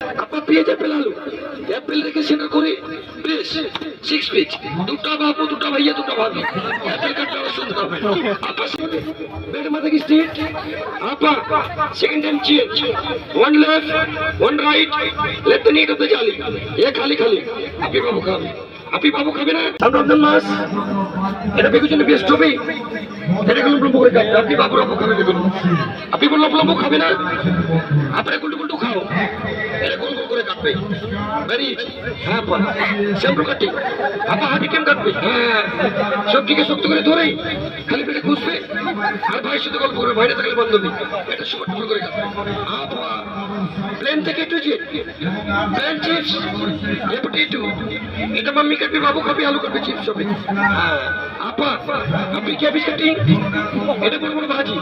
আপনার পেঁয়াজ অ্যাপেল আলু অ্যাপেল রেখে সেন্টার করে বেশ সিক্স পিচ দুটা বাবু দুটা ভাইয়া দুটা ভাবি অ্যাপেল কাটটা আরও সুন্দর হবে আপা বেড মাথা কি স্ট্রেট আপা second time change one left one right left the knit of the জালি এ খালি খালি আপনি বাবু খাবে আপনি বাবু খাবে না? সামনে মাস। এটা জন্য বেস্ট হবে। এটা করে খাবে খাবে বলল খাবে না? খাও। এটা গোল করে কাটবে। হ্যাঁ কাটি। কেম কাটবে? হ্যাঁ। সবজিকে শক্ত করে ধরে খালি পেটে খুঁজবে আর ভাইয়ের সাথে গল্প করবে। ভাইরা থাকলে বন্ধ নেই। এটা টুপার করে কাটবে। আপা। প্লেন থেকে একটু যে প্লেন চিপস এটা মাম্মি কাটবে বাবু খাবি আলু কাটবে চিপস হবে আপা, আপনি ক্যাবেজ কাটিং এটা বড় বড় ভাজি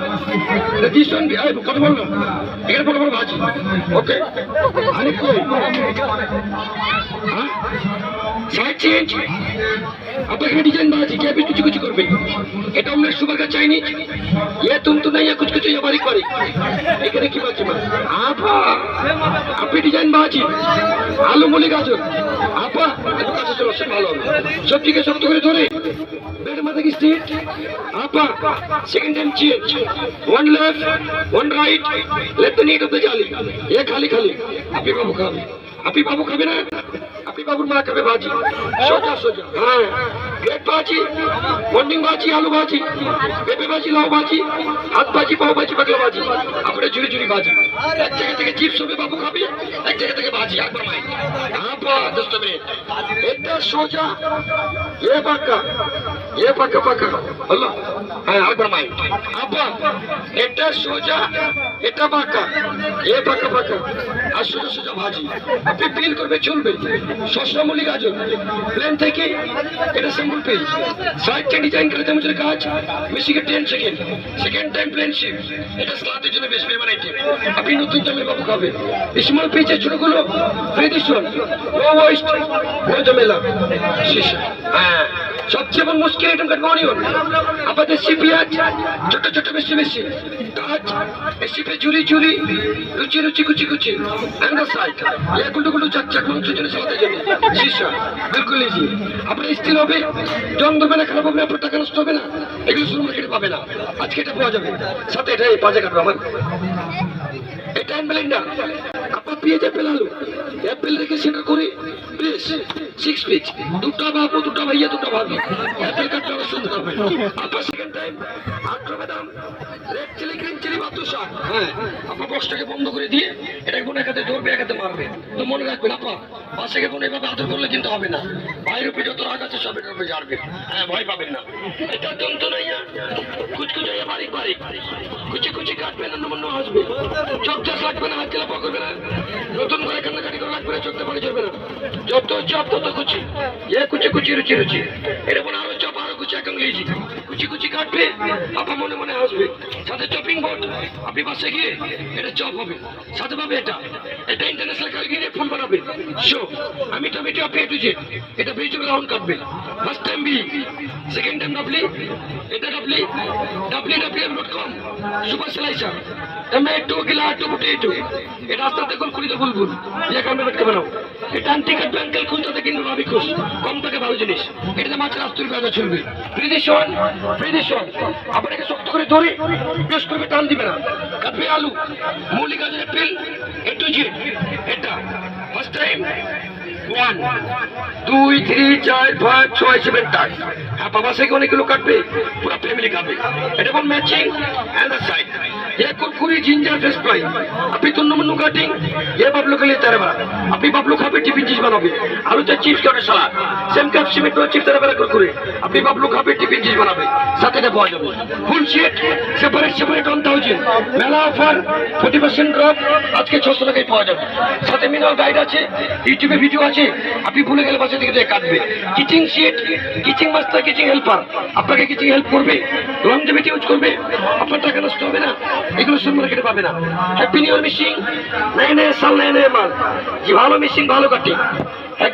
রেজিস্ট্রেশন কথা বললাম এর বড় বড় ভাজি ওকে। কই? হ্যাঁ? সাইড চেঞ্জ আপনার এখানে ডিজাইন বাজি ক্যাবেজ কুচি কুচি করবে এটা অমলেট সুপার কা চাইনিজ ইয়ে তুম তু নাই কুচ কুচ বারিক বারিক এখানে কি বাজি মা? আপা, আপনি ডিজাইন বাজি আলু, মুলি, গাজর। আপা একটু কাছে চলো, সে ভালো হবে। সবজিকে শক্ত করে ধরে। বেড মাথা কি স্ট্রেট আপা second time change one left one right left knit of the এ খালি খালি। আপনি বাবু খাবে আপনি বাবু খাবে না? আপনি বাবুর মা খাবে ভাজি। সোজা সোজা। হ্যাঁ। গ্রেট ভাজি, মর্নিং ভাজি, আলু ভাজি, পেঁপে ভাজি, লাউ ভাজি, হাত ভাজি, পাও ভাজি পাগলা ভাজি। আপনার ঝুড়ি ঝুড়ি ভাজি। এক জায়গা থেকে চিপস হবে, বাবু খাবে। এক জায়গা থেকে ভাজি, একবার মাই আপা দশ মিনিট এটা সোজা। এ পাক্কা এ পাক্কা পাক্কা হলো? হ্যাঁ একবার মাই। আপা এটা সোজা। এটা পাক্কা এ পাক্কা পাক্কা আর সোজা সোজা ভাজি। আপনি ফিল করবে, চলবে। শসা মুলি গাজর প্লেন থেকে এটা সিম্পল পেজ সাইডটা ডিজাইন করে তেমন কাজ। বেশিকে ten second second time plane sheep এটা স্লাটের জন্য বেশ মেহমান আইটেম আপনি নতুন দামের বাবু খাবে স্মল পেজের ছোটগুলো ফ্রিডিশন লো ওয়েস্ট ঝামেলা শেষ। হ্যাঁ। সবচেয়ে এবং মুশকিল আইটেম কাটবো অনিয়ন আমাদের সি পেঁয়াজ ছোট ছোট, বেশি বেশি। কাজ। এসিপে চুরি চুরি লুচি লুচি, কুচি কুচি। জন্য সালাতে যাবে। শিশা বিলকুল ইজি আপনার স্টিল হবে, জং না, খারাপ হবে আপনার টাকা নষ্ট হবে না। এগুলো শুরু পাবে না। আজকে এটা পাওয়া যাবে। সাথে এটা আমার। এটা ব্লেন্ডার আপনার পেঁয়াজ অ্যাপেল আলু। অ্যাপেল রেখে সেটা করে সিক্স পিচ দুটা বাবু দুটা ভাইয়া, দুটা ভাবি। অ্যাপেল কাটটা সুন্দর হবে। সেকেন্ড টাইম আটটা রেড চিলি গ্রিন চিলি শাক হ্যাঁ। আপনার বক্সটাকে বন্ধ করে দিয়ে এটা কোন একাতে ধরবে, একাতে মারবে? তো মনে রাখবেন আপা বাসাকে কোন এভাবে আদর করলে কিন্তু হবে না। বাইরের উপরে যত রাগ আছে সব এটার উপরে হ্যাঁ ভয় পাবেন না। এটা যন্ত্রণাইয়া কুচকুচ হয়ে বারিক বারিক কুচি কুচি কাটবেন অন্য অন্য আসবে চোখ চাষ লাগবে না, হাত জেলা করবে না। নতুন করে কান্নাকাটি করে লাগবে না চোখতে পানি চলবে না। যত চপ, তত কুচি। এ কুচি কুচি, রুচি রুচি। এটা মনে আরও চপ কুচি লেজি কুচি কুচি কাটবে আপনার মনে মনে হাসবে। সাথে চপিং বোর্ড আপনি বাসে গিয়ে এটা চপ হবে। সাথে পাবে এটা। এটা ইন্টারন্যাশনাল কারিগরি ফোন বানাবে? শো আমি টমেটো, আপনি একটু যে এটা ভেজিটেবল রাউন্ড কাটবে। First time B second www.www.com super slicer tomato gila to potato এই রাস্তা দেখুন খুলিতে ভুলবুল ইয়ে কামে বেটকে বানাও এটা আন্টিকার ব্যাংকের খুঁজতে থেকে কিন্তু আমি খুশ কম থেকে ভালো জিনিস। এটাতে মাছের আস্তুর কাজা চলবে। প্রিদিশন প্রিদিশন আপনাকে শক্ত করে ধরে প্রেস করবে, টান দিবে না। কাটবে আলু। মৌলিক গাজরের পিল এ টু জি এটা। ফার্স্ট টাইম ওয়ান দুই থ্রি চার, পাঁচ, ছয় সেভেন আট হ্যাঁ বাবা সেখানে অনেকগুলো কাটবে, পুরো ফ্যামিলি কাটবে। এটা কোন ম্যাচিং অ্যান্ড সাইড ये कुरकुरी जिंजर फिश फ्राई আপনি তন্ন মন্ন কাটিং ये বাবলু के लिए तेरे बड़ा আপনি বাবলু খাবে টিফিন চিজ বানাবে আলুতে চিপস করে salad same cup cement chips তেরে বেলা কুরকুরি আপনি বাবলু খাবে টিফিন চিজ বানাবে সাথে এটা পাওয়া যাবে full sheet separate separate one thousand মেলা অফার ফোর্টি পার্সেন্ট ড্রপ আজকে ছশো টাকায় পাওয়া যাবে সাথে মিনাল গাইড আছে ইউটিউবে ভিডিও আছে আপনি ভুলে গেলে বাসা থেকে দেখে কাটবে kitchen sheet kitchen master kitchen helper আপনাকে কিচিং হেল্প করবে লংজেভিটি ইউজ করবে আপনার টাকা নষ্ট হবে না এগুলো সুন্দর কেটে পাবে না। হ্যাপি নিউ মিশিং নাই নয় সাল নাই নয় মাল ভালো মিশিং ভালো কাটে।